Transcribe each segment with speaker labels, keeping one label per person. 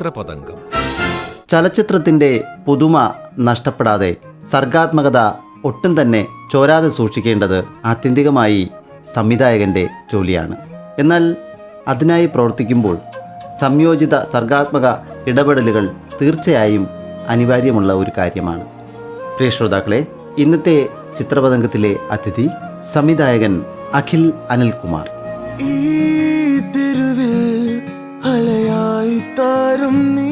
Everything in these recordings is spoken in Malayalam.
Speaker 1: ചിത്രപതംഗം.
Speaker 2: ചലച്ചിത്രത്തിന്റെ പുതുമ നഷ്ടപ്പെടാതെ സർഗാത്മകത ഒട്ടും തന്നെ ചോരാതെ സൂക്ഷിക്കേണ്ടത് ആത്യന്തികമായി സംവിധായകന്റെ ജോലിയാണ്. എന്നാൽ അതിനായി പ്രവർത്തിക്കുമ്പോൾ സംയോജിത സർഗാത്മക ഇടപെടലുകൾ തീർച്ചയായും അനിവാര്യമുള്ള ഒരു കാര്യമാണ്. പ്രിയ ശ്രോതാക്കളെ ഇന്നത്തെ ചിത്രപതംഗത്തിലെ അതിഥി സംവിധായകൻ അഖിൽ അനിൽകുമാർ.
Speaker 3: ഈ തെരുവിൽ താരും നീ.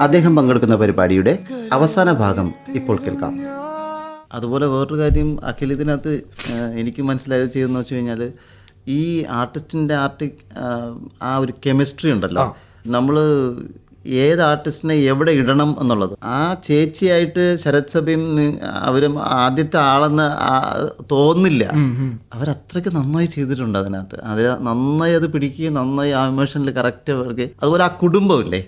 Speaker 2: അദ്ദേഹം പങ്കെടുക്കുന്ന പരിപാടിയുടെ അവസാന ഭാഗം ഇപ്പോൾ കേൾക്കാം. അതുപോലെ വേറൊരു കാര്യം അഖിൽ ഇതിനകത്ത് എനിക്ക് മനസ്സിലായത് ചെയ്തെന്ന് വെച്ച് കഴിഞ്ഞാൽ ഈ ആർട്ടിസ്റ്റിന്റെ ആർട്ടി ആ ഒരു കെമിസ്ട്രി ഉണ്ടല്ലോ. നമ്മൾ ഏത് ആർട്ടിസ്റ്റിനെ എവിടെ ഇടണം എന്നുള്ളത്. ആ ചേച്ചിയായിട്ട് ശരത് സഭയും അവരും ആദ്യത്തെ ആളെന്ന് തോന്നില്ല. അവരത്രയ്ക്ക് നന്നായി ചെയ്തിട്ടുണ്ട് അതിനകത്ത്. അതിൽ നന്നായി അത് പിടിക്കുകയും നന്നായി ആ ഇമോഷനിൽ കറക്റ്റ് അവർക്ക് അതുപോലെ ആ കുടുംബമില്ലേ?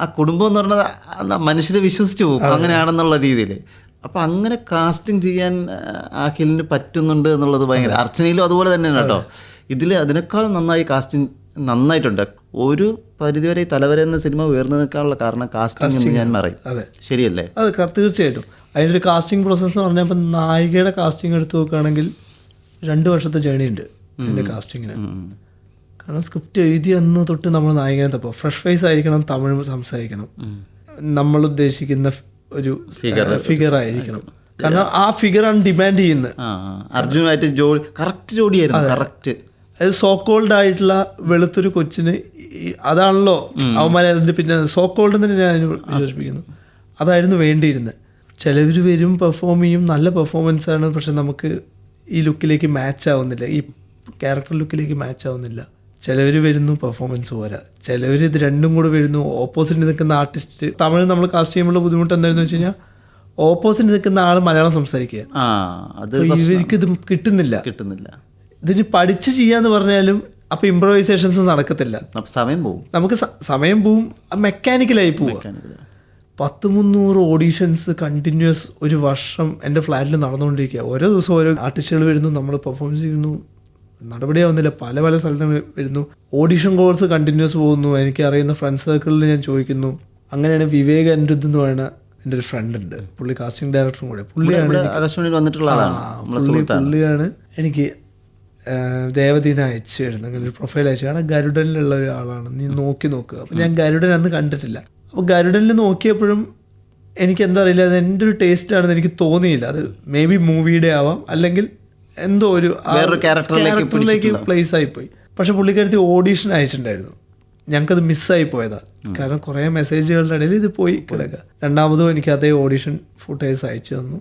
Speaker 2: ആ കുടുംബം എന്ന് പറഞ്ഞാൽ മനുഷ്യരെ വിശ്വസിച്ച് പോകും. അങ്ങനെയാണെന്നുള്ള രീതിയിൽ അപ്പൊ അങ്ങനെ കാസ്റ്റിംഗ് ചെയ്യാൻ ആ ഹിലിന് പറ്റുന്നുണ്ട് എന്നുള്ളത് ഭയങ്കര അർച്ചനയിലും അതുപോലെ തന്നെയാണ് കേട്ടോ. ഇതിൽ അതിനേക്കാൾ നന്നായി കാസ്റ്റിംഗ് നന്നായിട്ടുണ്ട്. ഒരു പരിധിവരെ തലവരെ എന്ന സിനിമ ഉയർന്നു നിൽക്കാനുള്ള കാരണം കാസ്റ്റിംഗ് എന്ന് ഞാൻ പറയും.
Speaker 4: അതെ.
Speaker 2: ശരിയല്ലേ?
Speaker 4: അത് തീർച്ചയായിട്ടും. അതിന്റെ ഒരു കാസ്റ്റിംഗ് പ്രോസസ്സ് എന്ന് പറഞ്ഞാൽ ഇപ്പം നായികയുടെ കാസ്റ്റിംഗ് എടുത്ത് നോക്കുകയാണെങ്കിൽ രണ്ട് വർഷത്തെ ജേണി ഉണ്ട് എന്റെ കാസ്റ്റിങ്ങിന് കാരണം സ്ക്രിപ്റ്റ് എഴുതി അന്ന് തൊട്ട് നമ്മൾ നായികനെ തപ്പോൾ ഫ്രഷ് ഫേസ് ആയിരിക്കണം തമിഴ് സംസാരിക്കണം. നമ്മൾ ഉദ്ദേശിക്കുന്ന ഒരു ഫിഗർ ആയിരിക്കണം. കാരണം ആ ഫിഗർ ആണ് ഡിമാൻഡ് ചെയ്യുന്നത്.
Speaker 2: അർജുനായിട്ട്. ജോഡി കറക്റ്റ് ജോഡിയായിരുന്നു കറക്റ്റ്
Speaker 4: അത് സോക്കോൾഡ് ആയിട്ടുള്ള വെളുത്തൊരു കൊച്ചിന് അതാണല്ലോ അവന്മാരെ അതിന്റെ പിന്നെ സോക്കോൾഡ് തന്നെ ഞാൻ അതിന് വിശ്വസിപ്പിക്കുന്നു അതായിരുന്നു വേണ്ടിയിരുന്നത്. ചിലവർ വരും പെർഫോം ചെയ്യും നല്ല പെർഫോമൻസ് ആണ് പക്ഷെ നമുക്ക് ഈ ലുക്കിലേക്ക് മാച്ച് ആവുന്നില്ല. ഈ ക്യാരക്ടർ ലുക്കിലേക്ക് മാച്ച് ആവുന്നില്ല. ചിലവർ വരുന്നു പെർഫോമൻസ് പോരാ. ചിലവർ ഇത് രണ്ടും കൂടെ വരുന്നു ഓപ്പോസിറ്റ് നിൽക്കുന്ന ആർട്ടിസ്റ്റ് തമിഴ് നമ്മൾ കാസ്റ്റ് ചെയ്യുമ്പോൾ ബുദ്ധിമുട്ട് എന്തായിരുന്നു വെച്ച് കഴിഞ്ഞാൽ ഓപ്പോസിറ്റ് നിൽക്കുന്ന ആൾ മലയാളം സംസാരിക്കുക. ഇവർക്ക് ഇത് കിട്ടുന്നില്ല.
Speaker 2: കിട്ടുന്നില്ല.
Speaker 4: ഇതിന് പഠിച്ച് ചെയ്യാന്ന് പറഞ്ഞാലും അപ്പൊ ഇംപ്രവൈസേഷൻസ് നടക്കത്തില്ല.
Speaker 2: സമയം പോവും.
Speaker 4: നമുക്ക് സമയം പോവും. മെക്കാനിക്കലായി പോവും. പത്ത് മുന്നൂറ് ഓഡീഷൻസ് കണ്ടിന്യൂസ് ഒരു വർഷം എന്റെ ഫ്ലാറ്റിൽ നടന്നുകൊണ്ടിരിക്കുക. ഓരോ ദിവസം ഓരോ ആർട്ടിസ്റ്റുകൾ വരുന്നു നമ്മൾ പെർഫോം ചെയ്യുന്നു. നടപടിയാവുന്നില്ല. പല പല സ്ഥലത്തും വരുന്നു. ഓഡീഷൻ കോഴ്സ് കണ്ടിന്യൂസ് പോകുന്നു. എനിക്ക് അറിയുന്ന ഫ്രണ്ട് സർക്കിളിൽ ഞാൻ ചോദിക്കുന്നു. അങ്ങനെയാണ് വിവേക് അനിരുദ്ധ് എന്ന് പറയുന്ന എന്റെ ഒരു ഫ്രണ്ട് ഉണ്ട്. പുള്ളി കാസ്റ്റിംഗ് ഡയറക്ടറും കൂടെ. പുള്ളിയാണ് പുള്ളിയാണ് എനിക്ക് ആ, അയച്ചായിരുന്നു അങ്ങനെ ഒരു പ്രൊഫൈൽ അയച്ചു. കാരണം ഗരുഡനിലുള്ള ഒരാളാണ്. നീ നോക്കി നോക്കുക അപ്പം ഞാൻ ഗരുഡൻ അന്ന് കണ്ടിട്ടില്ല. അപ്പോൾ ഗരുഡനിൽ നോക്കിയപ്പോഴും എനിക്ക് എന്താ അറിയില്ല അത് എന്റെ ഒരു ടേസ്റ്റ് ആണെന്ന് എനിക്ക് തോന്നിയില്ല. അത് മേ ബി മൂവിയുടെ ആവാം അല്ലെങ്കിൽ എന്തോ ഒരു ക്യാരക്ടറിലേക്ക് പ്ലേസ് ആയിപ്പോയി പക്ഷെ പുള്ളിക്കാരത്തി ഓഡീഷൻ അയച്ചിട്ടുണ്ടായിരുന്നു. ഞങ്ങൾക്കത് മിസ്സായി പോയതാ. കാരണം കുറേ മെസ്സേജുകളുടെ ഇടയിൽ ഇത് പോയി കിടക്കുക. രണ്ടാമതും എനിക്ക് അതേ ഓഡീഷൻ ഫുട്ടേജ് അയച്ചു തന്നു.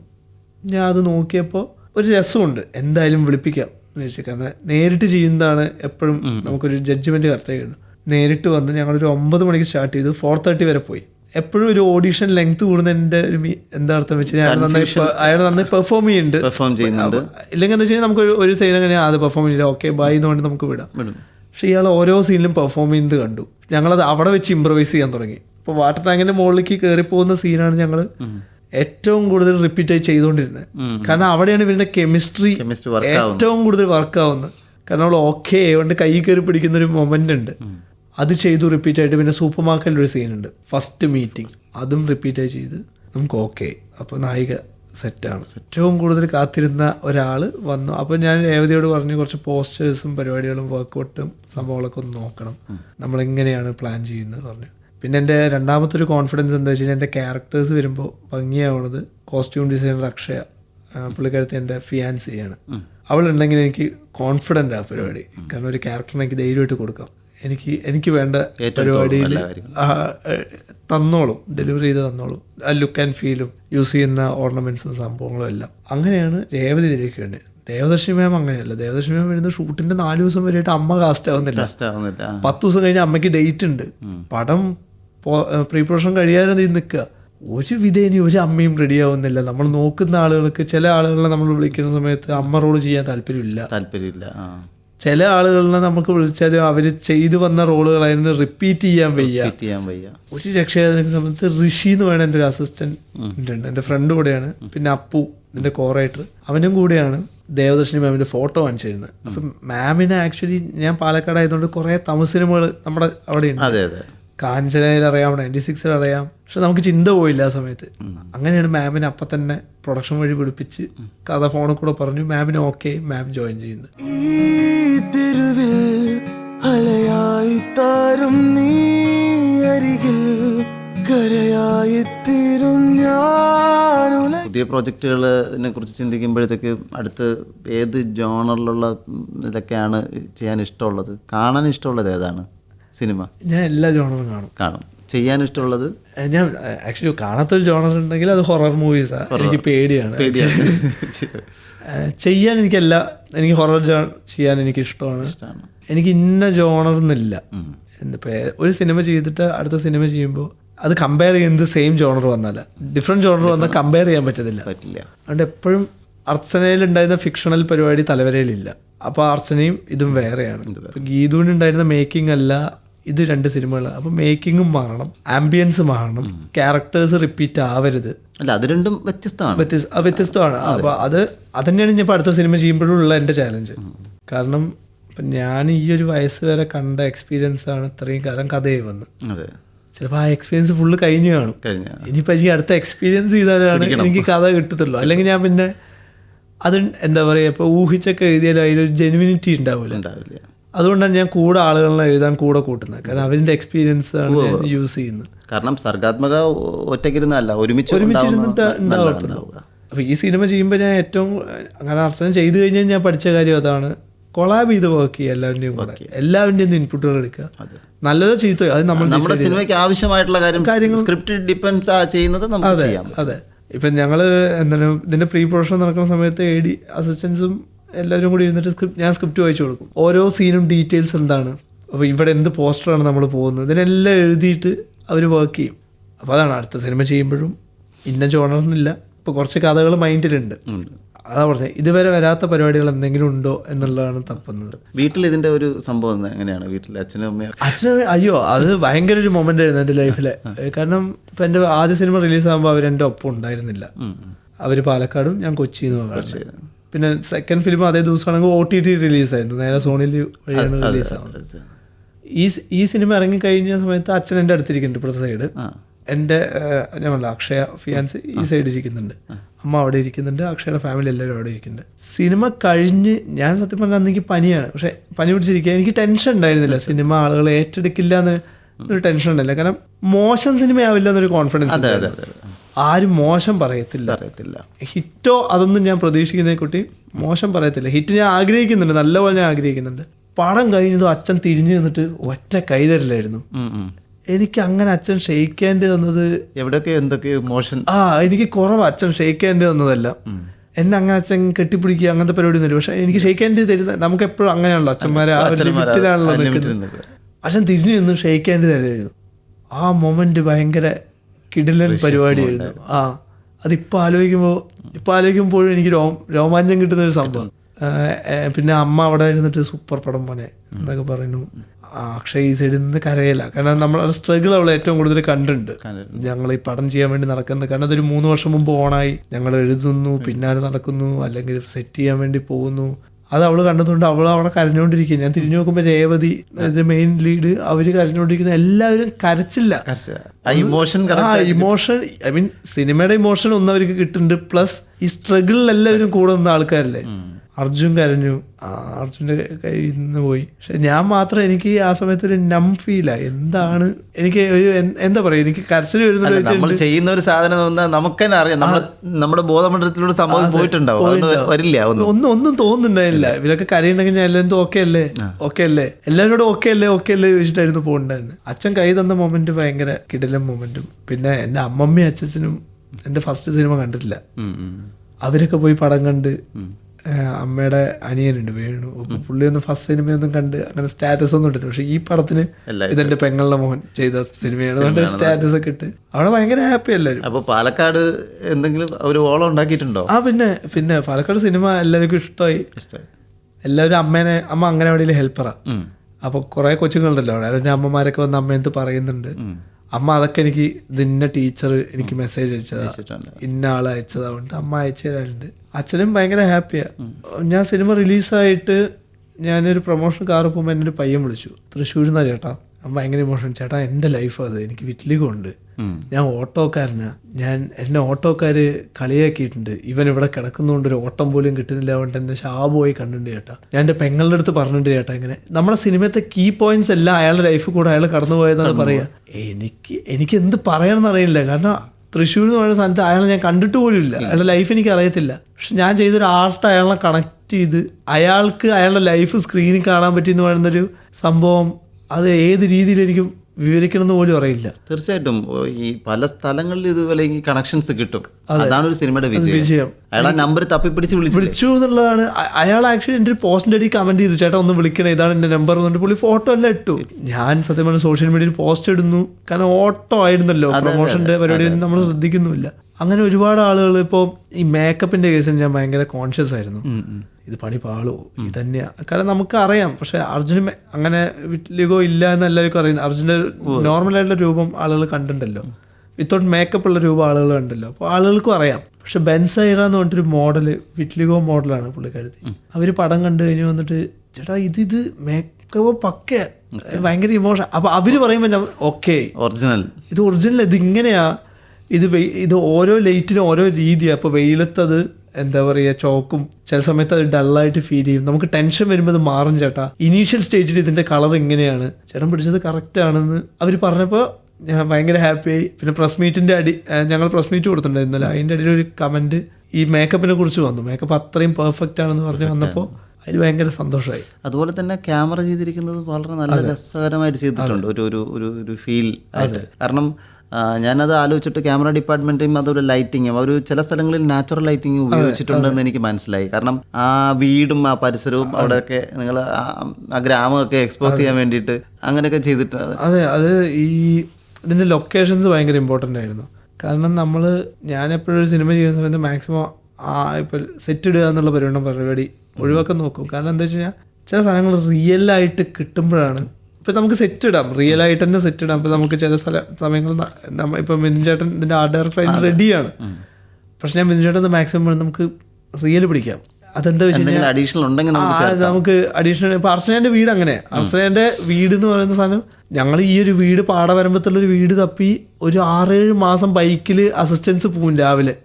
Speaker 4: ഞാൻ അത് നോക്കിയപ്പോൾ ഒരു രസമുണ്ട്. എന്തായാലും വിളിപ്പിക്കാം. വെച്ചാൽ കാരണം നേരിട്ട് ചെയ്യുന്നതാണ് എപ്പോഴും നമുക്കൊരു ജഡ്ജ്മെന്റ് കറക്റ്റായി കിട്ടും നേരിട്ട് വന്ന് ഞങ്ങളൊരു ഒമ്പത് മണിക്ക് സ്റ്റാർട്ട് ചെയ്തു. ഫോർ തേർട്ടി വരെ പോയി. എപ്പോഴും ഒരു ഓഡീഷൻ ലെങ്ത് കൂടുന്നതിന്റെ ഒരു എന്താ അർത്ഥം വെച്ച് കഴിഞ്ഞാൽ അയാൾ നന്നായി പെ- അയാൾ നന്നായി പെർഫോം ചെയ്യുന്നുണ്ട്.
Speaker 2: പെർഫോം ചെയ്യുന്നുണ്ട്.
Speaker 4: ഇല്ലെങ്കിൽ എന്താ വെച്ചാൽ നമുക്ക് ഒരു- സൈഡ് അങ്ങനെ അത് പെർഫോം ചെയ്യില്ല ഓക്കെ ബൈ എന്ന് പറഞ്ഞ് നമുക്ക് വിടാം.
Speaker 2: വിടും.
Speaker 4: പക്ഷെ ഇയാൾ ഓരോ സീനിലും പെർഫോം ചെയ്യുന്നത് കണ്ടു. ഞങ്ങളത് അവിടെ വെച്ച് ഇമ്പ്രവൈസ് ചെയ്യാൻ തുടങ്ങി. ഇപ്പോൾ വാട്ടർ ടാങ്കിന്റെ മുകളിലേക്ക് കയറി പോകുന്ന സീനാണ് ഞങ്ങൾ ഏറ്റവും കൂടുതൽ റിപ്പീറ്റ് ആയി ചെയ്തുകൊണ്ടിരുന്നത്. കാരണം അവിടെയാണ് ഇവരുടെ കെമിസ്ട്രി ഏറ്റവും കൂടുതൽ വർക്കാവുന്നത് കാരണം അവൾ ഓക്കെ കൊണ്ട് കൈ കയറി പിടിക്കുന്ന ഒരു മൊമെന്റ് ഉണ്ട് അത് ചെയ്തു റിപ്പീറ്റ് ആയിട്ട് പിന്നെ സൂപ്പർ മാർക്കറ്റിൽ ഒരു സീൻ ഉണ്ട്. ഫസ്റ്റ് മീറ്റിംഗ് അതും റിപ്പീറ്റ് ആയി ചെയ്ത് നമുക്ക് ഓക്കെ അപ്പോൾ നായിക സെറ്റാണ് ഏറ്റവും കൂടുതൽ കാത്തിരുന്ന ഒരാൾ വന്നു. അപ്പോൾ ഞാൻ രേവതിയോട് പറഞ്ഞു കുറച്ച് പോസ്റ്റേഴ്സും പരിപാടികളും വർക്കൗട്ടും സംഭവങ്ങളൊക്കെ ഒന്ന് നോക്കണം. നമ്മൾ എങ്ങനെയാണ് പ്ലാൻ ചെയ്യുന്നത് പറഞ്ഞു. പിന്നെ എന്റെ രണ്ടാമത്തെ ഒരു കോൺഫിഡൻസ് എന്താ വെച്ച് കഴിഞ്ഞാൽ എന്റെ ക്യാരക്ടേഴ്സ് വരുമ്പോൾ ഭംഗിയാവുന്നത് കോസ്റ്റ്യൂം ഡിസൈനർ അക്ഷയ പുള്ളിക്കാരത്തി എന്റെ ഫിയാൻസിയാണ് അവളുണ്ടെങ്കിൽ എനിക്ക് കോൺഫിഡന്റ് ആ പരിപാടി. കാരണം ഒരു ക്യാരക്ടറിനെ എനിക്ക് ധൈര്യമായിട്ട് കൊടുക്കാം. എനിക്ക് എനിക്ക് വേണ്ട പരിപാടിയിൽ. തന്നോളും. ഡെലിവറി ചെയ്ത് തന്നോളും. ആ ലുക്ക് ആൻഡ് ഫീലും യൂസ് ചെയ്യുന്ന ഓർണമെന്റ്സും സംഭവങ്ങളും എല്ലാം. അങ്ങനെയാണ് രേവതി ഇതിലേക്ക് വേണ്ടത് ദേവദർശി മാം അങ്ങനെയല്ല. ദേവദർശി മാം വരുന്ന ഷൂട്ടിന്റെ നാല് ദിവസം വരെയായിട്ട് അമ്മ കാസ്റ്റ് ആവുന്നില്ല. പത്ത് ദിവസം കഴിഞ്ഞ് അമ്മയ്ക്ക് ഡേറ്റ് ഉണ്ട്. പടം പ്രീ പ്രൊഡക്ഷൻ കഴിയാതെ നീ നിൽക്കുക. ഒരു വിധേനി ഒരു അമ്മയും റെഡി ആവുന്നില്ല. നമ്മൾ നോക്കുന്ന ആളുകൾക്ക് ചില ആളുകളെ നമ്മൾ വിളിക്കുന്ന സമയത്ത് അമ്മ റോൾ ചെയ്യാൻ താല്പര്യമില്ല.
Speaker 2: താല്പര്യമില്ല
Speaker 4: ചില ആളുകളെ നമുക്ക് വിളിച്ചാൽ അവർ ചെയ്തു വന്ന റോളുകൾ അതിന് റിപ്പീറ്റ് ചെയ്യാൻ വയ്യ.
Speaker 2: ചെയ്യാൻ വയ്യ.
Speaker 4: ഒരു രക്ഷയാതിനെ സമയത്ത് ഋഷി എന്ന് പറയുന്ന എന്റെ ഒരു അസിസ്റ്റന്റ് ഉണ്ട് എന്റെ ഫ്രണ്ട് കൂടെയാണ്. പിന്നെ അപ്പു എന്റെ കോറേറ്റർ അവനും കൂടെയാണ് ദേവദർശിനി മാമിന്റെ ഫോട്ടോ കാണിച്ചിരുന്നത്. അപ്പം മാമിനെ ആക്ച്വലി ഞാൻ പാലക്കാട് ആയതുകൊണ്ട് കുറേ തമിഴ് സിനിമകൾ നമ്മുടെ അവിടെ ഉണ്ട്
Speaker 2: അതെ അതെ.
Speaker 4: കാഞ്ചനയിൽ അറിയാം നയന്റി സിക്സിൽ അറിയാം. പക്ഷെ നമുക്ക് ചിന്ത പോയില്ല ആ സമയത്ത്. അങ്ങനെയാണ് മാമിനെ അപ്പം തന്നെ പ്രൊഡക്ഷൻ വഴി പിടിപ്പിച്ച് കഥ ഫോണിൽ കൂടെ പറഞ്ഞു മാമിന് ഓക്കെ മാം ജോയിൻ ചെയ്യുന്നത്
Speaker 3: അലയായി താരും നീ അരികിൽ
Speaker 2: പുതിയ പ്രോജക്റ്റുകളെ കുറിച്ച് ചിന്തിക്കുമ്പോഴത്തേക്ക് അടുത്ത് ഏത് ജോണറിലുള്ള ഇതൊക്കെയാണ് ചെയ്യാൻ ഇഷ്ടമുള്ളത്? കാണാൻ ഇഷ്ടമുള്ളത് ഏതാണ്? സിനിമ?
Speaker 4: ഞാൻ എല്ലാ ജോണറും കാണും.
Speaker 2: കാണും. ചെയ്യാൻ ഇഷ്ടമുള്ളത്
Speaker 4: ഞാൻ ആക്ച്വലി കാണാത്തൊരു ജോണർ ഉണ്ടെങ്കിൽ അത് ഹൊറർ മൂവീസാണ് എനിക്ക് പേടിയാണ്. ചെയ്യാൻ എനിക്കല്ല എനിക്ക് ഹൊറർ ചെയ്യാൻ എനിക്ക് ഇഷ്ടമാണ്. എനിക്ക് ഇന്ന ജോണർ എന്നില്ല ഒരു സിനിമ ചെയ്തിട്ട് അടുത്ത സിനിമ ചെയ്യുമ്പോൾ അത് കമ്പയർ ചെയ്യുന്നത് സെയിം ജോണർ വന്നല്ല ഡിഫറെന്റ് ജോണർ വന്നാൽ കമ്പയർ ചെയ്യാൻ പറ്റത്തില്ല.
Speaker 2: പറ്റില്ല.
Speaker 4: അതുകൊണ്ട് എപ്പോഴും അർച്ചനയിൽ ഉണ്ടായിരുന്ന ഫിക്ഷണൽ പരിപാടി തലവരയിലില്ല. അപ്പോൾ അർച്ചനയും ഇതും വേറെയാണ്. ഇപ്പൊ ഗീതുവിനുണ്ടായിരുന്ന മേക്കിംഗ് അല്ല ഇത് രണ്ട് സിനിമകളാണ് അപ്പൊ മേക്കിങ്ങും മാറണം ആംബിയൻസ് മാറണം ക്യാരക്ടേഴ്സ് റിപ്പീറ്റ് ആവരുത്.
Speaker 2: അല്ല അത് രണ്ടും വ്യത്യസ്തമാണ്.
Speaker 4: വ്യത്യസ്ത വ്യത്യസ്തമാണ്. അപ്പൊ അത് അതന്നെയാണ് ഞാൻ അടുത്ത സിനിമ ചെയ്യുമ്പോഴുള്ള എന്റെ ചാലഞ്ച് കാരണം ഇപ്പൊ ഞാൻ ഈ ഒരു വയസ്സ് വരെ കണ്ട എക്സ്പീരിയൻസ് ആണ് ഇത്രയും കാലം കഥയായി വന്ന്
Speaker 2: അതെ.
Speaker 4: ചിലപ്പോൾ ആ എക്സ്പീരിയൻസ് ഫുള്ള് കഴിഞ്ഞു കാണും. ഇനിയിപ്പോൾ എനിക്ക് അടുത്ത എക്സ്പീരിയൻസ് ചെയ്താലാണ് എനിക്ക് കഥ കിട്ടത്തുള്ളൂ. അല്ലെങ്കിൽ ഞാൻ പിന്നെ അത് എന്താ പറയുക ഇപ്പോൾ ഊഹിച്ചൊക്കെ എഴുതിയാലും അതിലൊരു ജെനുവിനിറ്റി ഉണ്ടാവില്ല
Speaker 2: ഉണ്ടാവില്ല.
Speaker 4: അതുകൊണ്ടാണ് ഞാൻ കൂടെ ആളുകളെ എഴുതാൻ കൂടെ കൂട്ടുന്നത്. കാരണം അവരിന്റെ എക്സ്പീരിയൻസ് ആണ് ഞാൻ യൂസ് ചെയ്യുന്നത്.
Speaker 2: കാരണം സർഗാത്മക ഒറ്റയ്ക്കിരുന്നല്ല ഒരുമിച്ച്
Speaker 4: ഒരുമിച്ചിരുന്നിട്ട്
Speaker 2: നല്ലതാണ്
Speaker 4: ഈ സിനിമ ചെയ്യുമ്പോൾ ഞാൻ ഏറ്റവും അങ്ങനെ അർച്ചന ചെയ്തു കഴിഞ്ഞാൽ ഞാൻ പഠിച്ച കാര്യം അതാണ്. കൊളാബ് ചെയ്ത് വർക്ക് ചെയ്യുക എല്ലാവരുടെയും കൂടെ. എല്ലാവരുടെയും ഇൻപുട്ടുകൾ എടുക്കുക. നല്ലതോ ചീത്തയോ അത് നമ്മൾ
Speaker 2: നമ്മുടെ സിനിമയ്ക്ക് ആവശ്യമായിട്ടുള്ള കാര്യം സ്ക്രിപ്റ്റ് ഡിപ്പെൻസ് ചെയ്യുന്നത് നമുക്ക് ചെയ്യാം
Speaker 4: അതെ. ഇപ്പൊ ഞങ്ങൾ എന്താണ് ഇതിന്റെ പ്രീ പ്രൊഡക്ഷൻ നടക്കുന്ന സമയത്ത് എ ഡി അസിസ്റ്റൻസും എല്ലാവരും കൂടി ഇരുന്നിട്ട് സ്ക്രിപ്റ്റ് ഞാൻ സ്ക്രിപ്റ്റ് വായിച്ചു കൊടുക്കും. ഓരോ സീനും ഡീറ്റെയിൽസ് എന്താണ്? അപ്പോൾ ഇവിടെ എന്ത് പോസ്റ്ററാണ് നമ്മൾ പോകുന്നത്? ഇതിനെല്ലാം എഴുതിയിട്ട് അവർ വർക്ക് ചെയ്യും. അപ്പോൾ അതാണ് അടുത്ത സിനിമ ചെയ്യുമ്പോഴും ഇന്ന ചോണർന്നില്ല ഇപ്പൊ കുറച്ച് കഥകൾ മൈൻഡിലുണ്ട്. അതാ പറഞ്ഞത് ഇതുവരെ വരാത്ത പരിപാടികൾ എന്തെങ്കിലും ഉണ്ടോ എന്നുള്ളതാണ് തപ്പുന്നത്.
Speaker 2: വീട്ടിൽ ഇതിന്റെ ഒരു സംഭവം എങ്ങനെയാണ് വീട്ടിൽ അച്ഛനും അമ്മയും
Speaker 4: അച്ഛനും അയ്യോ അത് ഭയങ്കര ഒരു മൊമെന്റ് ആയിരുന്നു എന്റെ ലൈഫിലെ കാരണം ഇപ്പൊ എന്റെ ആദ്യ സിനിമ റിലീസ് ആകുമ്പോൾ അവർ എന്റെ ഒപ്പം ഉണ്ടായിരുന്നില്ല. അവർ പാലക്കാടും ഞാൻ കൊച്ചിയിൽ പിന്നെ സെക്കൻഡ് ഫിലിം അതേ ദിവസമാണെങ്കിൽ ഒ ടി ടി റിലീസായിരുന്നു നേരെ സോണിൽ വഴിയാണ് റിലീസ് ആവുന്നത്. ഈ ഈ സിനിമ ഇറങ്ങി കഴിഞ്ഞ സമയത്ത് അച്ഛൻ എന്റെ അടുത്തിരിക്കുന്നുണ്ട് ഇപ്പോഴത്തെ സൈഡ് എന്റെ ഞങ്ങളുടെ അക്ഷയ ഫിയാൻസ് ഈ സൈഡ് ഇരിക്കുന്നുണ്ട്. അമ്മ അവിടെ ഇരിക്കുന്നുണ്ട് അക്ഷയുടെ ഫാമിലി എല്ലാവരും അവിടെ ഇരിക്കുന്നുണ്ട്. സിനിമ കഴിഞ്ഞ് ഞാൻ സത്യം പറഞ്ഞാൽ അന്ന് എനിക്ക് പനിയാണ്. പക്ഷെ പനി പിടിച്ചിരിക്കുക എനിക്ക് ടെൻഷൻ ഉണ്ടായിരുന്നില്ല. സിനിമ ആളുകൾ ഏറ്റെടുക്കില്ല എന്ന് ഒരു ടെൻഷൻ ഉണ്ടായില്ല കാരണം മോശം സിനിമയാവില്ല എന്നൊരു കോൺഫിഡൻസ് ആരും മോശം പറയത്തില്ല.
Speaker 2: അറിയത്തില്ല
Speaker 4: ഹിറ്റോ അതൊന്നും ഞാൻ പ്രതീക്ഷിക്കുന്നതിനെ കുട്ടി മോശം പറയത്തില്ല. ഹിറ്റ് ഞാൻ ആഗ്രഹിക്കുന്നുണ്ട്. നല്ലപോലെ ഞാൻ ആഗ്രഹിക്കുന്നുണ്ട്. പടം കഴിഞ്ഞതും അച്ഛൻ തിരിഞ്ഞു നിന്നിട്ട് ഒറ്റ കൈതരില്ലായിരുന്നു. എനിക്ക് അങ്ങനെ അച്ഛൻ ക്ഷയിക്കേണ്ടി വന്നത്
Speaker 2: എവിടെയൊക്കെ എന്തൊക്കെ മോഷൻ?
Speaker 4: ആ എനിക്ക് കുറവ് അച്ഛൻ ക്ഷയിക്കേണ്ടി വന്നതല്ല. എന്നെ അങ്ങനെ അച്ഛൻ കെട്ടിപ്പിടിക്കുക അങ്ങനത്തെ പരിപാടി ഒന്നുമില്ല പക്ഷെ എനിക്ക് ക്ഷയിക്കേണ്ടി തരുന്ന നമുക്ക് എപ്പോഴും അങ്ങനെയാണല്ലോ. അച്ഛന്മാരെ ആ ഒരു ലിമിറ്റിലാണല്ലോ നിൽക്കുന്നത്. അച്ഛൻ തിരിഞ്ഞു നിന്ന് ക്ഷയിക്കേണ്ടി തരായിരുന്നു ആ മൊമെന്റ് ഭയങ്കര കിടിലൻ പരിപാടിയായിരുന്നു. ആ അതിപ്പോ ആലോചിക്കുമ്പോൾ ഇപ്പൊ ആലോചിക്കുമ്പോഴും എനിക്ക് രോ രോമാഞ്ചം കിട്ടുന്ന ഒരു സംഭവം. പിന്നെ അമ്മ അവിടെ ഇരുന്നിട്ട് സൂപ്പർ പടം പോലെ എന്നൊക്കെ പറയുന്നു. അക്ഷയ് ഈ സൈഡിൽ നിന്ന് കരയില്ല. കാരണം നമ്മൾ സ്ട്രഗിൾ അവൾ ഏറ്റവും കൂടുതൽ കണ്ടിട്ടുണ്ട്. ഞങ്ങൾ ഈ പടം ചെയ്യാൻ വേണ്ടി നടക്കുന്നത്. കാരണം അതൊരു മൂന്ന് വർഷം മുമ്പ് ഓണായി. ഞങ്ങൾ എഴുതുന്നു പിന്നാലെ നടക്കുന്നു അല്ലെങ്കിൽ സെറ്റ് ചെയ്യാൻ വേണ്ടി പോകുന്നു. അത് അവൾ കണ്ടതുകൊണ്ട് അവൾ അവിടെ കരഞ്ഞുകൊണ്ടിരിക്കുക ഞാൻ തിരിഞ്ഞു നോക്കുമ്പോൾ രേവതി മെയിൻ ലീഡ് അവർ കരഞ്ഞുകൊണ്ടിരിക്കുന്ന എല്ലാവരും കരച്ചില്ല.
Speaker 2: ഇമോഷൻ
Speaker 4: ആ ഇമോഷൻ ഐ മീൻ സിനിമയുടെ ഇമോഷൻ ഒന്നും അവർക്ക് കിട്ടുന്നുണ്ട്. പ്ലസ് ഈ സ്ട്രഗിളിൽ എല്ലാവരും കൂടെ നിന്ന ആൾക്കാരല്ലേ? അർജുൻ കരഞ്ഞു. അർജുന്റെ കൈ കയ്യിൽ നിന്ന് പോയി. പക്ഷെ ഞാൻ മാത്രം എനിക്ക് ആ സമയത്ത് ഒരു നം ഫീലാ എന്താണ്? എനിക്ക് ഒരു എന്താ പറയുക എനിക്ക് കരച്ചിൽ വരുന്നത്
Speaker 2: നമ്മൾ ചെയ്യുന്ന ഒരു സാധനം നമുക്ക് തന്നെ അറിയാം. നമ്മൾ നമ്മുടെ ബോധമണ്ഡലത്തിലൂടെ സംഭവം പോയിട്ടുണ്ടാവും. വരില്ല ഒന്നും
Speaker 4: ഒന്നും തോന്നുന്നുണ്ടായില്ല. ഇവരൊക്കെ കരയുണ്ടെങ്കിൽ ഞാൻ എല്ലാം ഓക്കെ അല്ലേ? ഓക്കെ അല്ലേ? എല്ലാവരോടും ഓക്കെ അല്ലേ? ഓക്കെ അല്ലേ ചോദിച്ചിട്ടായിരുന്നു പോകണ്ടായിരുന്നു അച്ഛൻ കൈ തന്ന മൊമെന്റ് ഭയങ്കര കിടലൻ മൊമെന്റും പിന്നെ എന്റെ അമ്മമ്മയും അച്ഛനും എന്റെ ഫസ്റ്റ് സിനിമ കണ്ടിട്ടില്ല. അവരൊക്കെ പോയി പടം കണ്ട് അമ്മയുടെ അനിയനുണ്ട് വേണു. അപ്പൊ പുള്ളി ഒന്നും ഫസ്റ്റ് സിനിമയൊന്നും കണ്ട് അങ്ങനെ സ്റ്റാറ്റസ് ഒന്നും ഇട്ടില്ല പക്ഷെ ഈ പടത്തിന് ഇതെന്റെ പെങ്ങളുടെ മോഹൻ ചെയ്ത സിനിമയാണ് സ്റ്റാറ്റസ് ഒക്കെ ഇട്ട്. അവിടെ ഭയങ്കര ഹാപ്പി എല്ലാവരും
Speaker 2: അപ്പൊ പാലക്കാട് എന്തെങ്കിലും ഒരു ഓളം ഉണ്ടാക്കിയിട്ടുണ്ടോ?
Speaker 4: ആ പിന്നെ പിന്നെ പാലക്കാട് സിനിമ എല്ലാവർക്കും ഇഷ്ടമായി. എല്ലാവരും അമ്മേനെ അമ്മ അംഗനവാടിയിൽ ഹെൽപ്പറാ. അപ്പൊ കുറെ കൊച്ചുങ്ങളുണ്ടല്ലോ അവിടെ. അവരുടെ അമ്മമാരൊക്കെ വന്ന് അമ്മയത്ത് പറയുന്നുണ്ട്. അമ്മ അതൊക്കെ എനിക്ക് നിന്ന ടീച്ചർ എനിക്ക് മെസ്സേജ് അയച്ചതാ. ഇന്ന ആൾ അയച്ചതുകൊണ്ട് അമ്മ അയച്ചു തരാറുണ്ട്. അച്ഛനും ഭയങ്കര ഹാപ്പിയാ ഞാൻ സിനിമ റിലീസായിട്ട് ഞാനൊരു പ്രൊമോഷൻ കാറ് പോകുമ്പോൾ എന്റെ ഒരു പയ്യൻ വിളിച്ചു. തൃശ്ശൂരിൽ നിന്നാ ചേട്ടാ. അമ്മ ഭയങ്കര ഇമോഷൻ ചേട്ടാ എന്റെ ലൈഫ് അത്. എനിക്ക് വിറ്റ്ലിഗുണ്ട്. ഞാൻ ഓട്ടോക്കാരനാ. ഞാൻ എന്നെ ഓട്ടോക്കാര് കളിയാക്കിയിട്ടുണ്ട്. ഇവൻ ഇവിടെ കിടക്കുന്നതുകൊണ്ട് ഒരു ഓട്ടം പോലും കിട്ടുന്നില്ല. അതുകൊണ്ട് എന്നെ ഷാബുമായി കണ്ടിട്ടുണ്ട് ചേട്ടാ. ഞാൻ എന്റെ പെങ്ങളുടെ അടുത്ത് പറഞ്ഞിട്ടുണ്ട് ചേട്ടാ ഇങ്ങനെ. നമ്മുടെ സിനിമത്തെ കീ പോയിന്റ്സ് എല്ലാം അയാളുടെ ലൈഫിൽ കൂടെ അയാൾ കടന്നു പോയതാണ് പറയാ. എനിക്ക് എനിക്ക് എന്ത് പറയണമെന്ന് അറിയില്ല. കാരണം തൃശ്ശൂർ എന്ന് പറയുന്ന സ്ഥലത്ത് അയാളെ ഞാൻ കണ്ടിട്ട് പോലും ഇല്ല. അയാളുടെ ലൈഫ് എനിക്ക് അറിയത്തില്ല. പക്ഷെ ഞാൻ ചെയ്തൊരു ആർട്ട് അയാളെ കണക്ട് ചെയ്ത് അയാൾക്ക് അയാളുടെ ലൈഫ് സ്ക്രീനിൽ കാണാൻ പറ്റി എന്ന് പറയുന്നൊരു സംഭവം അത് ഏത് രീതിയിൽ എനിക്ക് വിവരിക്കണം എന്ന് പോലും അറിയില്ല.
Speaker 2: തീർച്ചയായിട്ടും ഈ പല സ്ഥലങ്ങളിൽ ഇതുപോലെ ഈ കണക്ഷൻസ് കിട്ടും. അതാണ് ഒരു സിനിമയുടെ വിജയം. അയാൾ നമ്പർ തപ്പിപ്പിടിച്ച് വിളിച്ചു
Speaker 4: വിളിച്ചു എന്നുള്ളതാണ്. അയാൾ ആക്ച്വലി എന്റെ ഒരു പോസ്റ്റിന്റെ അടി കമന്റ് ചെയ്തു. ചേട്ടാ ഒന്ന് വിളിക്കണേ. ഇതാണ് എന്റെ നമ്പർ എന്ന് പറഞ്ഞിട്ട് പുള്ളി ഫോട്ടോ എല്ലാം ഇട്ടു. ഞാൻ സത്യം പറഞ്ഞ സോഷ്യൽ മീഡിയയിൽ പോസ്റ്റ് ഇടുന്നു. കാരണം ഓട്ടോ ആയിരുന്നല്ലോ പ്രൊമോഷന്റെ പരിപാടി നമ്മൾ ശ്രദ്ധിക്കുന്നുമില്ല. അങ്ങനെ ഒരുപാട് ആളുകൾ ഇപ്പോൾ ഈ മേക്കപ്പിന്റെ കേസിൽ ഞാൻ ഭയങ്കര കോൺഷ്യസ് ആയിരുന്നു. ഇത് പണി പാളോ? ഇത് തന്നെയാ. കാരണം നമുക്ക് അറിയാം പക്ഷെ അർജുന് അങ്ങനെ വിറ്റ്ലിഗോ ഇല്ല എന്ന് എല്ലാവർക്കും അറിയുന്നു അർജുന്റെ നോർമൽ ആയിട്ടുള്ള രൂപം ആളുകൾ കണ്ടിട്ടുണ്ടല്ലോ വിത്തൗട്ട് മേക്കപ്പ് ഉള്ള രൂപം ആളുകൾ കണ്ടല്ലോ അപ്പോൾ ആളുകൾക്കും അറിയാം. പക്ഷെ ബെൻസൈറ എന്ന് പറഞ്ഞിട്ടൊരു മോഡൽ വിറ്റ്ലിഗോ മോഡലാണ് പുള്ളിക്കാരത്തി. അവർ പടം കണ്ടു കഴിഞ്ഞ് വന്നിട്ട് ചേട്ടാ ഇത് ഇത് മേക്കപ്പ് പക്ക ഭയങ്കര ഇമോഷൻ അപ്പൊ അവർ പറയുമ്പോൾ ഓക്കെ.
Speaker 2: ഒറിജിനൽ
Speaker 4: ഇത് ഒറിജിനൽ ഇത് ഇങ്ങനെയാ ഇത് ഇത് ഓരോ ലൈറ്റിനും ഓരോ രീതിയാണ് അപ്പോൾ വെയിലത്തത് എന്താ പറയുക ചോക്കും. ചില സമയത്ത് അത് ഡള്ളായിട്ട് ഫീൽ ചെയ്യും. നമുക്ക് ടെൻഷൻ വരുമ്പോൾ അത് മാറും ചേട്ടാ. ഇനീഷ്യൽ സ്റ്റേജിൽ ഇതിന്റെ കളർ ഇങ്ങനെയാണ് ചേട്ടൻ പിടിച്ചത് കറക്റ്റ് ആണെന്ന് അവർ പറഞ്ഞപ്പോൾ ഞാൻ ഭയങ്കര ഹാപ്പിയായി പിന്നെ പ്രസ് മീറ്റിന്റെ അടി ഞങ്ങൾ പ്രസ് മീറ്റ് കൊടുത്തിട്ടുണ്ടായിരുന്നല്ലോ. അതിന്റെ അടിയിൽ ഒരു കമന്റ് ഈ മേക്കപ്പിനെ കുറിച്ച് വന്നു. മേക്കപ്പ് അത്രയും പെർഫെക്റ്റ് ആണെന്ന് പറഞ്ഞ് വന്നപ്പോൾ അതിൽ ഭയങ്കര സന്തോഷമായി
Speaker 2: അതുപോലെ തന്നെ ക്യാമറ ചെയ്തിരിക്കുന്നത് വളരെ നല്ല രസകരമായിട്ട് ചെയ്തിട്ടുണ്ട്. ഒരു ഒരു ഒരു ഫീൽ കാരണം ഞാനത് ആലോചിച്ചിട്ട് ക്യാമറ ഡിപ്പാർട്ട്മെന്റും അതൊരു ലൈറ്റിങ്ങും അവർ ചില സ്ഥലങ്ങളിൽ നാച്ചുറൽ ലൈറ്റിംഗ് ഉപയോഗിച്ചിട്ടുണ്ടെന്ന് എനിക്ക് മനസ്സിലായി. കാരണം ആ വീടും ആ പരിസരവും അവിടെയൊക്കെ നിങ്ങൾ ആ ഗ്രാമമൊക്കെ എക്സ്പോസ് ചെയ്യാൻ വേണ്ടിയിട്ട് അങ്ങനെയൊക്കെ ചെയ്തിട്ടുണ്ട്
Speaker 4: അതെ. അത് ഈ ഇതിന്റെ ലൊക്കേഷൻസ് ഭയങ്കര ഇമ്പോർട്ടന്റ് ആയിരുന്നു. കാരണം നമ്മൾ ഞാൻ എപ്പോഴും ഒരു സിനിമ ചെയ്യുന്ന സമയത്ത് മാക്സിമം ആ ഇപ്പം സെറ്റ് ഇടുക എന്നുള്ള പരിപാടി പരിപാടി ഒഴിവാക്കാൻ നോക്കും. കാരണം എന്താ വെച്ച് കഴിഞ്ഞാൽ ചില സാധനങ്ങൾ റിയൽ ആയിട്ട് കിട്ടുമ്പോഴാണ് ഇപ്പം നമുക്ക് സെറ്റ് ഇടാം. റിയൽ ആയിട്ട് തന്നെ സെറ്റ് ഇടാം. ഇപ്പം നമുക്ക് ചില സ്ഥല സമയങ്ങളിൽ നമ്മൾ നമ്മ ഇപ്പം മിഥുൻ ചേട്ടൻ ഇതിന്റെ ആർട്ട് ഡയറക്ടർ അതിന് റെഡിയാണ് പക്ഷെ ഞാൻ ചേട്ടൻ മാക്സിമം നമുക്ക് റിയൽ പിടിക്കാം. അതെന്താ വെച്ച് കഴിഞ്ഞാൽ
Speaker 2: അഡീഷണൽ ഉണ്ടെങ്കിൽ നമുക്ക്
Speaker 4: അഡീഷണൽ ഇപ്പം അർച്ചനേന്റെ വീട് അങ്ങനെ. അർച്ചനേന്റെ വീട് എന്ന് പറയുന്ന സാധനം ഞങ്ങൾ ഈ ഒരു വീട് പാടവരമ്പത്തുള്ള ഒരു വീട് തപ്പി ഒരു ആറേഴ് മാസം ബൈക്കിൽ അസിസ്റ്റൻസ് പോകും രാവിലെ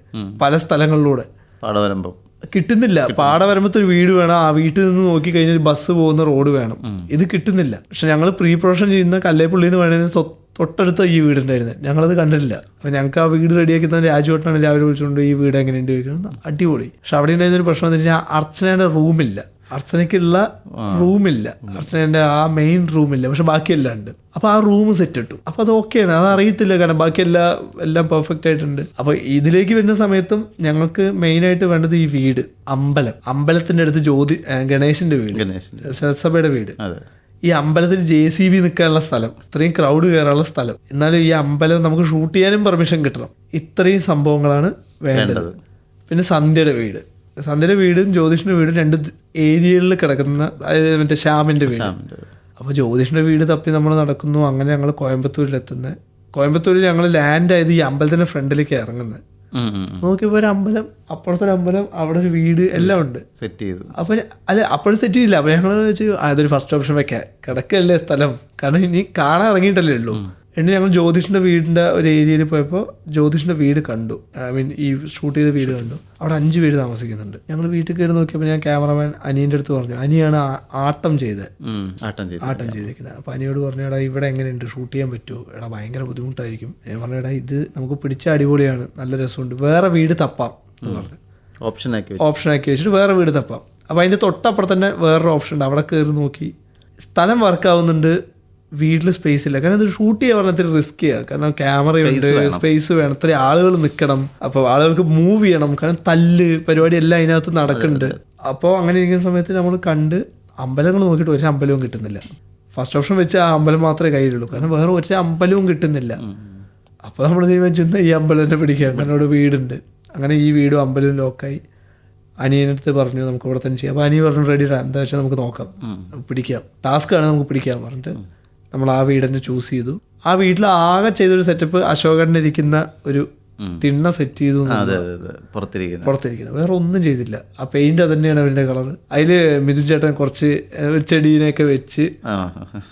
Speaker 4: പല സ്ഥലങ്ങളിലൂടെ.
Speaker 2: പാടവരമ്പം
Speaker 4: കിട്ടുന്നില്ല. പാടവരമ്പത്ത് ഒരു വീട് വേണം. ആ വീട്ടിൽ നിന്ന് നോക്കി കഴിഞ്ഞാൽ ബസ് പോകുന്ന റോഡ് വേണം. ഇത് കിട്ടുന്നില്ല. പക്ഷെ ഞങ്ങൾ പ്രീ പ്രൊഡക്ഷൻ ചെയ്യുന്ന കല്ലേപ്പുള്ളി എന്ന് പറയുന്നത് സ്വ- തൊട്ടടുത്ത ഈ വീടുണ്ടായിരുന്നത് ഞങ്ങളത് കണ്ടില്ല അപ്പൊ ഞങ്ങൾക്ക് ആ വീട് റെഡിയാക്കി തന്നെ രാജുവട്ടാണ് രാവിലെ വിളിച്ചുകൊണ്ട് ഈ വീട് എങ്ങനെയുണ്ട് ചോദിക്കുന്നത്. അടിപൊളി. പക്ഷെ അവിടെ ഉണ്ടായിരുന്ന ഒരു പ്രശ്നം എന്ന് വെച്ചാൽ അർച്ചനയുടെ റൂമില്ല അർച്ചനയ്ക്കുള്ള റൂമില്ല. അർച്ചനന്റെ ആ മെയിൻ റൂമില്ല. പക്ഷെ ബാക്കിയെല്ലാം ഉണ്ട്. അപ്പൊ ആ റൂം സെറ്റ് ഇട്ടു അപ്പൊ അത് ഓക്കെയാണ്. അത് അറിയത്തില്ല കാരണം ബാക്കി എല്ലാ പെർഫെക്റ്റ് ആയിട്ടുണ്ട്. അപ്പൊ ഇതിലേക്ക് വരുന്ന സമയത്തും ഞങ്ങൾക്ക് മെയിൻ ആയിട്ട് വേണ്ടത് ഈ വീട്. അമ്പലം. അമ്പലത്തിന്റെ അടുത്ത് ജ്യോതി ഗണേശന്റെ വീട്. ശരത്സഭയുടെ വീട്. ഈ അമ്പലത്തിൽ ജെ സി ബി നിൽക്കാനുള്ള സ്ഥലം. ഇത്രയും ക്രൗഡ് കയറാനുള്ള സ്ഥലം. എന്നാലും ഈ അമ്പലം നമുക്ക് ഷൂട്ട് ചെയ്യാനും പെർമിഷൻ കിട്ടണം. ഇത്രയും സംഭവങ്ങളാണ് വേണ്ടത്. പിന്നെ സന്ധ്യയുടെ വീട്. സന്ധ്യയുടെ വീടും ജ്യോതിഷിന്റെ വീടും രണ്ട് ഏരിയകളിൽ കിടക്കുന്ന അതായത് മറ്റേ ശ്യാമിന്റെ വീട്. അപ്പൊ ജ്യോതിഷിന്റെ വീട് തപ്പി നമ്മൾ നടക്കുന്നു അങ്ങനെ ഞങ്ങൾ കോയമ്പത്തൂരിൽ എത്തുന്നത് കോയമ്പത്തൂരിൽ ഞങ്ങൾ ലാൻഡ് ആയത് ഈ അമ്പലത്തിന്റെ ഫ്രണ്ടിലേക്ക് ഇറങ്ങുന്നത്. നോക്കിയപ്പോൾ ഒരു അമ്പലം അപ്പുറത്തൊരു അമ്പലം അവിടെ ഒരു വീട് എല്ലാം ഉണ്ട്.
Speaker 2: സെറ്റ് ചെയ്തു.
Speaker 4: അപ്പൊ അല്ല അപ്പോഴും സെറ്റ് ചെയ്തില്ല. അപ്പൊ ഞങ്ങൾ വെച്ച് "ആ, അതൊരു ഫസ്റ്റ് ഓപ്ഷൻ വെക്കാം കിടക്കല്ലേ സ്ഥലം. കാരണം ഇനി കാണാൻ ഇറങ്ങിയിട്ടല്ലേ ഉള്ളൂ. എന്നിട്ട് ഞങ്ങൾ ജ്യോതിഷിന്റെ വീടിന്റെ ഒരു ഏരിയയിൽ പോയപ്പോൾ ജ്യോതിഷിന്റെ വീട് കണ്ടു. ഐ മീൻ ഈ ഷൂട്ട് ചെയ്ത വീട് കണ്ടു. അവിടെ അഞ്ച് പേര് താമസിക്കുന്നുണ്ട്. ഞങ്ങൾ വീട്ടിൽ കയറി നോക്കിയപ്പോൾ ഞാൻ ക്യാമറമാൻ അനിയന്റെ അടുത്ത് പറഞ്ഞു അനിയാണ് ആട്ടം ചെയ്തത്
Speaker 2: ഉം, ആട്ടം
Speaker 4: ചെയ്തിരിക്കുന്നത് അപ്പോൾ അനിയോട് പറഞ്ഞു എടാ ഇവിടെ എങ്ങനെയുണ്ട്? ഷൂട്ട് ചെയ്യാൻ പറ്റുമോ? എടാ ഭയങ്കര ബുദ്ധിമുട്ടായിരിക്കും. ഞാൻ പറഞ്ഞു എടാ ഇത് നമുക്ക് പിടിച്ച അടിപൊളിയാണ്. നല്ല രസമുണ്ട്. വേറെ വീട് തപ്പാം. എന്ന് പറഞ്ഞു.
Speaker 2: ഓപ്ഷൻ ആക്കി
Speaker 4: ഓപ്ഷൻ ആക്കി വെച്ചിട്ട് വേറെ വീട് തപ്പാം. അപ്പോൾ അതിന്റെ തൊട്ടപ്പുറത്തന്നെ വേറൊരു ഓപ്ഷൻ ഉണ്ട്. അവിടെ കയറി നോക്കി. സ്ഥലം വർക്ക് ആവുന്നുണ്ട്. വീട്ടിൽ സ്പേസ് ഇല്ല. കാരണം ഇത് ഷൂട്ട് ചെയ്യാൻ പറഞ്ഞാൽ ഇത്തിരി റിസ്ക് ചെയ്യാം കാരണം ക്യാമറയുണ്ട് സ്പേസ് വേണം. ഇത്ര ആളുകൾ നിൽക്കണം അപ്പോൾ ആളുകൾക്ക് മൂവ് ചെയ്യണം. കാരണം തല്ല് പരിപാടി എല്ലാം അതിനകത്ത് നടക്കുന്നുണ്ട്. അപ്പോൾ അങ്ങനെ ഇരിക്കുന്ന സമയത്ത് നമ്മൾ കണ്ട് അമ്പലങ്ങൾ നോക്കിയിട്ട് ഒരു അമ്പലവും കിട്ടുന്നില്ല. ഫസ്റ്റ് ഓപ്ഷൻ വെച്ച് ആ അമ്പലം മാത്രമേ കയ്യിലുള്ളൂ. കാരണം വേറെ ഒരു അമ്പലവും കിട്ടുന്നില്ല. അപ്പോൾ നമ്മൾ തീരുമാനിച്ചിരുന്ന "എന്നാ ഈ അമ്പലം തന്നെ പിടിക്കുക. കാരണം വീടുണ്ട്. അങ്ങനെ ഈ വീടും അമ്പലവും ലോക്കായി അനിയനടുത്ത് പറഞ്ഞു നമുക്ക് ഇവിടെ തന്നെ ചെയ്യാം. അപ്പോൾ അനിയൻ പറഞ്ഞു റെഡി എന്താ വെച്ചാൽ നമുക്ക് നോക്കാം. പിടിക്കാം. ടാസ്ക് ആണ് നമുക്ക് പിടിക്കാം പറഞ്ഞിട്ട് നമ്മൾ ആ വീട് തന്നെ ചൂസ് ചെയ്തു. ആ വീട്ടിൽ ആകെ ചെയ്തൊരു സെറ്റപ്പ് അശോകണ്ണൻ ഇരിക്കുന്ന ഒരു തിണ്ണ സെറ്റ് ചെയ്തു
Speaker 2: പുറത്തിരിക്കുന്നത്.
Speaker 4: പുറത്തിരിക്കുന്നത്. വേറെ ഒന്നും ചെയ്തില്ല. ആ പെയിന്റ് അത് തന്നെയാണ് അവന്റെ കളർ അതിൽ മിഥുൻ ചേട്ടൻ കുറച്ച് ചെടീനെയൊക്കെ വെച്ച്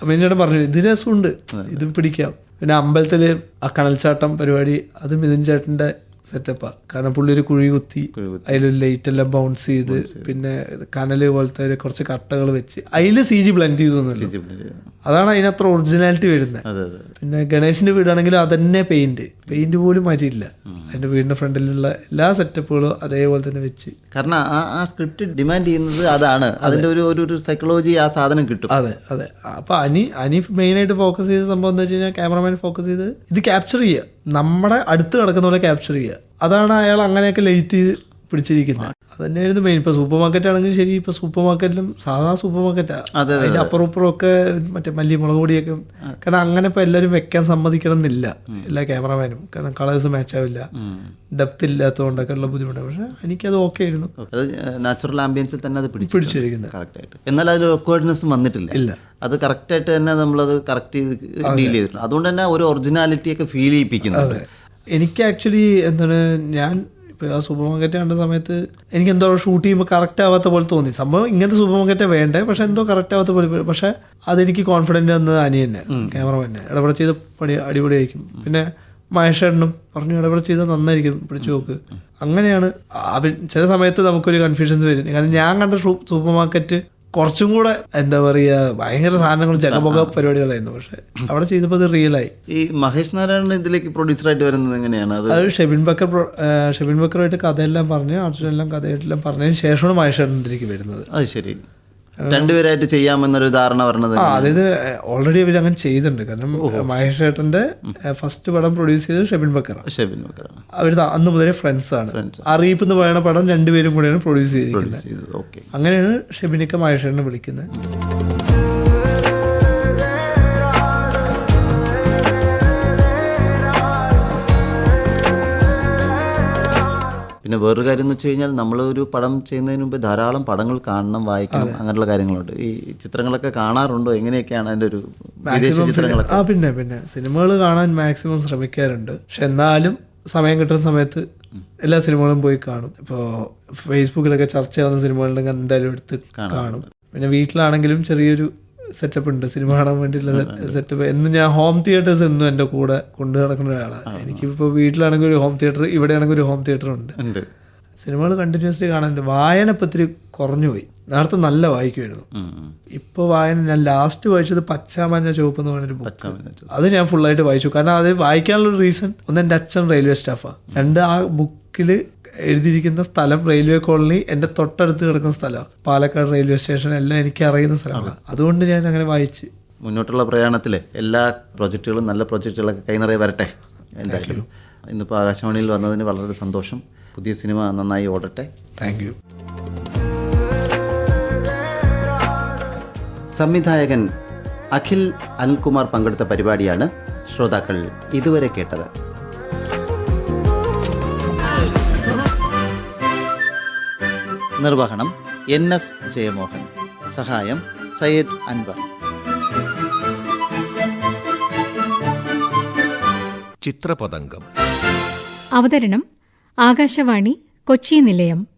Speaker 4: മിഥുൻ ചേട്ടൻ പറഞ്ഞു ഇത് രസമുണ്ട്. ഇതും പിടിക്കാം. പിന്നെ അമ്പലത്തിൽ ആ കണൽച്ചാട്ടം പരിപാടി അത് മിഥുൻ ചേട്ടന്റെ സെറ്റപ്പാ കാരണം പുള്ളി ഒരു കുഴി കുത്തി. അതിലൊരു ലൈറ്റ് എല്ലാം ബൗൺസ് ചെയ്ത് പിന്നെ കനൽ പോലത്തെ ഒരു കുറച്ച് കട്ടകൾ വെച്ച് അതിൽ സി ജി ബ്ലെൻഡ് ചെയ്തു. അതാണ് അതിനത്ര ഒറിജിനാലിറ്റി വരുന്നത് പിന്നെ ഗണേശിന്റെ വീടാണെങ്കിൽ അതന്നെ പെയിന്റ് പെയിന്റ് പോലും മാറ്റിയില്ല അതിന്റെ വീടിന്റെ ഫ്രണ്ടിലുള്ള എല്ലാ സെറ്റപ്പുകളും അതേപോലെ തന്നെ വെച്ച്.
Speaker 2: കാരണം ആ ആ സ്ക്രിപ്റ്റ് ഡിമാൻഡ് ചെയ്യുന്നത് അതാണ്. അതിന്റെ ഒരു ഒരു സൈക്കോളജി ആ സാധനം കിട്ടും.
Speaker 4: അതെ അതെ. അപ്പൊ അനി അനി മെയിൻ ആയിട്ട് ഫോക്കസ് ചെയ്ത സംഭവം എന്താ വെച്ച് കഴിഞ്ഞാൽ ക്യാമറമാൻ ഫോക്കസ് ചെയ്ത് ഇത് ക്യാപ്ചർ ചെയ്യുക നമ്മുടെ അടുത്ത് കിടക്കുന്ന പോലെ ക്യാപ്ചർ ചെയ്യുക. അതാണ് അയാൾ അങ്ങനെയൊക്കെ ലേറ്റ് ചെയ്ത് പിടിച്ചിരിക്കുന്നത്. അത് തന്നെയായിരുന്നു മെയിൻ ഇപ്പൊ സൂപ്പർ മാർക്കറ്റ് ആണെങ്കിലും ശരി ഇപ്പൊ സൂപ്പർ മാർക്കറ്റിലും സാധാരണ സൂപ്പർ മാർക്കറ്റാ
Speaker 2: അതെ,
Speaker 4: അതിന്റെ അപ്പുറം ഇപ്പുറം ഒക്കെ മറ്റേ മല്ലി മുളക് പൊടിയൊക്കെ കാരണം അങ്ങനെ ഇപ്പൊ എല്ലാവരും വെക്കാൻ സമ്മതിക്കണം എന്നില്ല എല്ലാ ക്യാമറമാനും കാരണം കളേഴ്സ് മാച്ച് ആവില്ല. ഡെപ്ത് ഇല്ലാത്തതുകൊണ്ടൊക്കെ ഉള്ള ബുദ്ധിമുട്ട്. പക്ഷെ എനിക്കത് ഓക്കെ ആയിരുന്നു.
Speaker 2: അത് നാച്ചുറൽ ആംബിയൻസിൽ തന്നെ അത് പിടിച്ചു
Speaker 4: പിടിച്ചിരിക്കുന്നത്.
Speaker 2: കറക്റ്റ് ആയിട്ട്. എന്നാൽ അതിൽ ഓക്വേർഡ്നെസ് വന്നിട്ടില്ല.
Speaker 4: ഇല്ല.
Speaker 2: അത് കറക്റ്റ് ആയിട്ട് തന്നെ നമ്മളത് കറക്റ്റ് ചെയ്ത് ഡീൽ ചെയ്തിട്ടുണ്ട്. അതുകൊണ്ട് തന്നെ ഒരു ഒറിജിനാലിറ്റി ഒക്കെ ഫീൽ ചെയ്യിപ്പിക്കുന്നത്
Speaker 4: എനിക്ക് ആക്ച്വലി എന്താണ് ഞാൻ ഇപ്പോൾ ആ സൂപ്പർ മാർക്കറ്റ് കണ്ട സമയത്ത് എനിക്ക് എന്തോ ഷൂട്ട് ചെയ്യുമ്പോൾ കറക്റ്റ് ആവാത്ത പോലെ തോന്നി. സംഭവം ഇങ്ങനത്തെ സൂപ്പർ മാർക്കറ്റ് വേണ്ടേ? പക്ഷെ എന്തോ കറക്റ്റ് ആവാത്ത പോലെ പക്ഷെ അതെനിക്ക് കോൺഫിഡന്റ് തന്നത് അനി തന്നെ ക്യാമറ തന്നെ. ഇടപെടൽ ചെയ്ത പണി അടിപൊളിയായിരിക്കും. പിന്നെ മഹേഷേട്ടനും പറഞ്ഞു ഇടപെടൽ ചെയ്താൽ നന്നായിരിക്കും പിടിച്ചു നോക്ക്. അങ്ങനെയാണ്. അവൻ ചില സമയത്ത് നമുക്കൊരു കൺഫ്യൂഷൻസ് വരും. കാരണം ഞാൻ കണ്ട സൂപ്പർ മാർക്കറ്റ് കുറച്ചും കൂടെ എന്താ പറയുക ഭയങ്കര സാധനങ്ങൾ ചെക്കപ്പൊക്കെ പരിപാടികളായിരുന്നു. പക്ഷെ അവിടെ ചെയ്തപ്പോൾ അത് റിയൽ ആയി.
Speaker 2: ഈ മഹേഷ് നാരായണൻ ഇതിലേക്ക് പ്രൊഡ്യൂസറായിട്ട് വരുന്നത് എങ്ങനെയാണ്? അത്
Speaker 4: ഷെബിൻ ബക്കർ ഷെബിൻ ബക്കറുമായിട്ട് കഥയെല്ലാം പറഞ്ഞ് അർജുനെല്ലാം കഥയായിട്ടെല്ലാം പറഞ്ഞതിന് ശേഷമാണ് മഹേഷ് നാരായണൻ ഇതിലേക്ക് വരുന്നത്.
Speaker 2: അത് ശരി. രണ്ടുപേരായിട്ട് ചെയ്യാമെന്നൊരു ധാരണ പറഞ്ഞത്
Speaker 4: അതായത് ഓൾറെഡി അവർ അങ്ങനെ ചെയ്തിട്ടുണ്ട്. കാരണം മഹേഷ് ഏട്ടന്റെ ഫസ്റ്റ് പടം പ്രൊഡ്യൂസ് ചെയ്തത് ഷെബിൻ ബക്കർ
Speaker 2: ഷെബിൻ ബക്കർ
Speaker 4: അവർ അന്ന് മുതലേ ഫ്രണ്ട്സ് ആണ്. അറിയിപ്പ് എന്ന് പറയുന്ന പടം രണ്ടുപേരും കൂടെയാണ് പ്രൊഡ്യൂസ് ചെയ്തിരിക്കുന്നത്. അങ്ങനെയാണ് ഷെബിനൊക്കെ മഹേഷ് ഏട്ടനെ വിളിക്കുന്നത്.
Speaker 2: പിന്നെ വേറൊരു കാര്യം എന്ന് വെച്ച് കഴിഞ്ഞാൽ നമ്മൾ ഒരു പടം ചെയ്യുന്നതിന് മുമ്പ് ധാരാളം പടങ്ങൾ കാണണം വായിക്കണം അങ്ങനെയുള്ള കാര്യങ്ങളുണ്ട്. ഈ ചിത്രങ്ങളൊക്കെ കാണാറുണ്ടോ? എങ്ങനെയൊക്കെയാണ് അതിന്റെ ഒരു വിദേശ ചിത്രങ്ങളൊക്കെ?
Speaker 4: ആ പിന്നെ പിന്നെ. സിനിമകൾ കാണാൻ മാക്സിമം ശ്രമിക്കാറുണ്ട്. പക്ഷെ എന്നാലും സമയം കിട്ടുന്ന സമയത്ത് എല്ലാ സിനിമകളും പോയി കാണും. ഇപ്പോൾ ഫേസ്ബുക്കിലൊക്കെ ചർച്ച ചെയ്യുന്ന സിനിമകളുണ്ടെങ്കിൽ എന്തായാലും എടുത്ത് കാണും. പിന്നെ വീട്ടിലാണെങ്കിലും ചെറിയൊരു സെറ്റപ്പ് ഉണ്ട്. സിനിമ കാണാൻ വേണ്ടിയിട്ടുള്ള സെറ്റപ്പ് എന്ന് ഞാൻ ഹോം തിയേറ്റേഴ്സ് എന്നും എന്റെ കൂടെ കൊണ്ടു നടക്കുന്ന ഒരാളാണ് എനിക്കിപ്പോൾ വീട്ടിലാണെങ്കിൽ ഒരു ഹോം തിയേറ്റർ ഇവിടെയാണെങ്കിൽ ഒരു ഹോം തിയേറ്റർ ഉണ്ട്. സിനിമകൾ കണ്ടിന്യൂസ്ലി കാണാനുണ്ട്. വായന ഇപ്പം ഇത്തിരി കുറഞ്ഞു പോയി. നേരത്തെ നല്ല വായിക്കുമായിരുന്നു. ഇപ്പോൾ വായന ഞാൻ ലാസ്റ്റ് വായിച്ചത് പച്ചാമഞ്ഞ ചുവപ്പ് എന്ന് പറഞ്ഞൊരു ബുക്ക് അത് ഞാൻ ഫുള്ളായിട്ട് വായിച്ചു. കാരണം അത് വായിക്കാനുള്ള റീസൺ ഒന്ന് എന്റെ അച്ഛൻ റെയിൽവേ സ്റ്റാഫാണ് രണ്ട് ആ ബുക്കിൽ എഴുതിയിരിക്കുന്ന സ്ഥലം റെയിൽവേ കോളനി എന്റെ തൊട്ടടുത്ത് കിടക്കുന്ന സ്ഥലമാണ് പാലക്കാട് റെയിൽവേ സ്റ്റേഷൻ എല്ലാം എനിക്ക് അറിയുന്ന സ്ഥലമാണ് അതുകൊണ്ട് ഞാൻ അങ്ങനെ വായിച്ച്.
Speaker 2: മുന്നോട്ടുള്ള പ്രയാണത്തിലെ എല്ലാ പ്രൊജക്റ്റുകളും നല്ല പ്രൊജക്റ്റുകളൊക്കെ കൈനിറയെ വരട്ടെ. എന്തായാലും ഇന്നിപ്പോൾ ആകാശവാണിയിൽ വന്നതിന് വളരെ സന്തോഷം. പുതിയ സിനിമ നന്നായി ഓടട്ടെ.
Speaker 4: താങ്ക് യു
Speaker 2: സംവിധായകൻ അഖിൽ അനിൽകുമാർ പങ്കെടുത്ത പരിപാടിയാണ് ശ്രോതാക്കൾ ഇതുവരെ കേട്ടത്. നിർവഹണം എൻ എസ് ജയമോഹൻ. സഹായം സയ്യദ് അൻവർ.
Speaker 1: ചിത്രപതംഗം.
Speaker 5: അവതരണം ആകാശവാണി കൊച്ചി നിലയം.